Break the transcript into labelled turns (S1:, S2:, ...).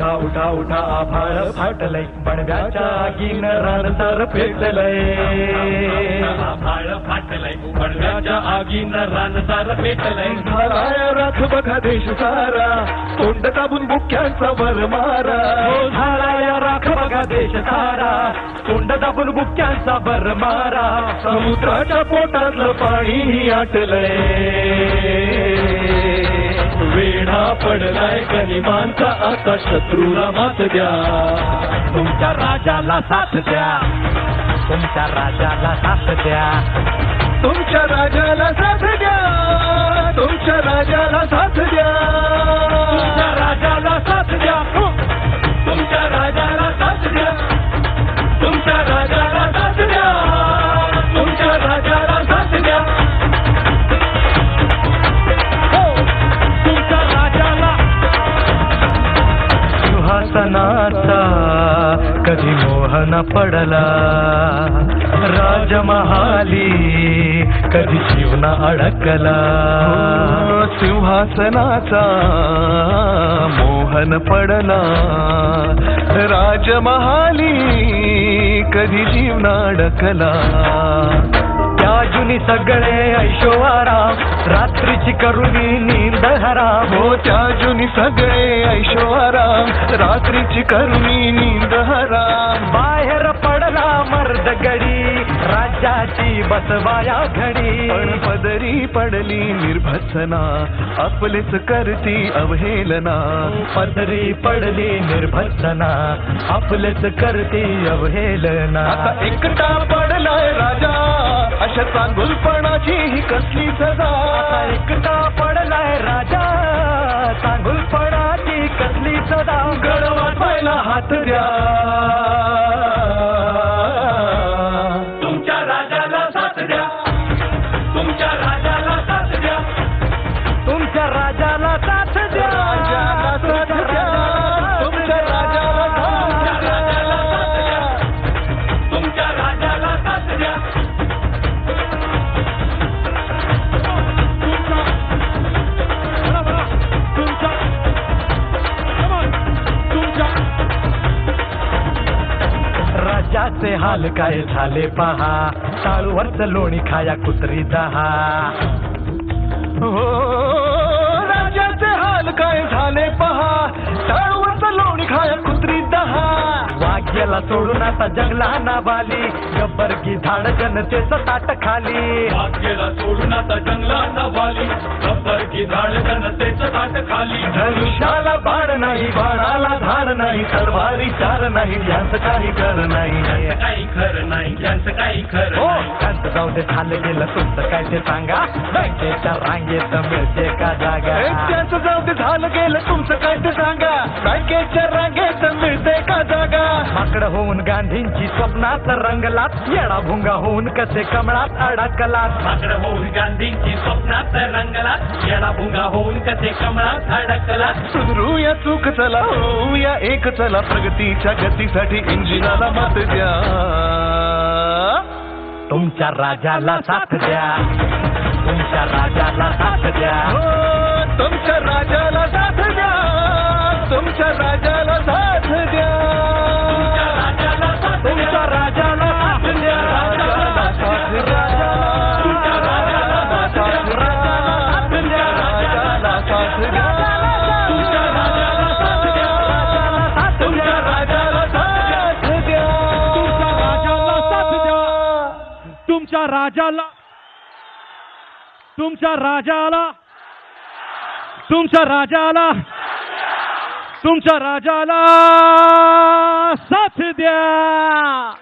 S1: उठा उठा उठा आभाळ फाटलय. पणव्याच्या आगीन रानसार पेटलय.
S2: आभाळ फाटलय. पडव्याच्या आगीन रानसार पेटलय.
S1: झालाय राख बघा देश सारा. तोंड दाबून बुक्यांचा वर मारा. हो झालाय राख बघा देश सारा. तोंड दाबून बुक्यांचा बर मारा. समुद्राच्या पोटातलं पाणी आटलंय. पडलाय गनिमांचा आता शत्रूला मात द्या. तुमच्या राजाला साथ द्या. तुमच्या राजाला साथ द्या. तुमच्या राजाला साथ द्या. तुमच्या राजाला साथ द्या. सनाचा कधी मोहन पडला. राजमहाली कधी जीवन अडकला.
S3: सिंहासनाचा मोहन पडला. राजमहाली कधी जीवना अडकला.
S1: त्या जुनी सगळे ऐशोआराम रात्रीची करुणी नींद हराम
S3: हो त्या जुनी सगळे ऐशोआराम रात्रीची करुणी नींद हराम
S1: बाहेर पडला मर्द गडी राज्याची बसवाया घडी.
S3: पण पदरी पडली निर्भत्सना आपलेच करती अवहेलना.
S1: पदरी पडली निर्भत्सना आपलेच करते अवहेलना.
S3: आता एकटा पडलाय राजा. अशा चांगुलपणाची ही कसली सजा?
S1: एकटा पडलाय राजा. चांगुलपणाची कसली सदा
S3: गड वाजवायला हात द्या.
S1: राज्याचे हाल काय झाले पहा. टाळूवरच लोणी खाया कुत्री दहा.
S3: हो राजाचे हाल काय झाले पहा. टाळूवरचं लोणी खाया कुत्री दहा.
S1: वाघ्याला सोडून आता जंगला नावाली गब्बर की झाड जनतेचं ताट खाली.
S2: भाग्यला सोडून आता जंगलात वाली रब्बर की झाड जनतेचं ताट खाली.
S1: धनुष्याला धार नाही तलवारी चार नाही यांचं काही कर नाही.
S2: काही खरं नाही यांचं काही खरं
S1: हो. त्यांचं जाऊ दे झालं गेलं तुमचं काय ते सांगा. बँकेच्या रांगेत मिळते का जागा?
S3: ए, त्याचं जाऊ दे झालं गेलं तुमचं काय ते सांगा. बँकेच्या रांगेत मिळते का जागा?
S1: माकड होऊन गांधींची स्वप्नात रंगलात येडा भुंगा होऊन कसे कमळात अडकलात.
S2: माकड होऊन गांधींची स्वप्नात रंगला येडा भुंगा होऊन कसे कमळात अडकला
S3: सुधरूया चूक चला होऊया एक चला प्रगतीच्या गतीसाठी इंजिनाला मत द्या.
S2: तुमच्या राजाला साथ द्या.
S3: तुमच्या राजाला साथ द्या.
S4: तुमच्या राजाला तुमच्या राजाला तुमच्या राजाला तुमच्या राजाला साथ द्या.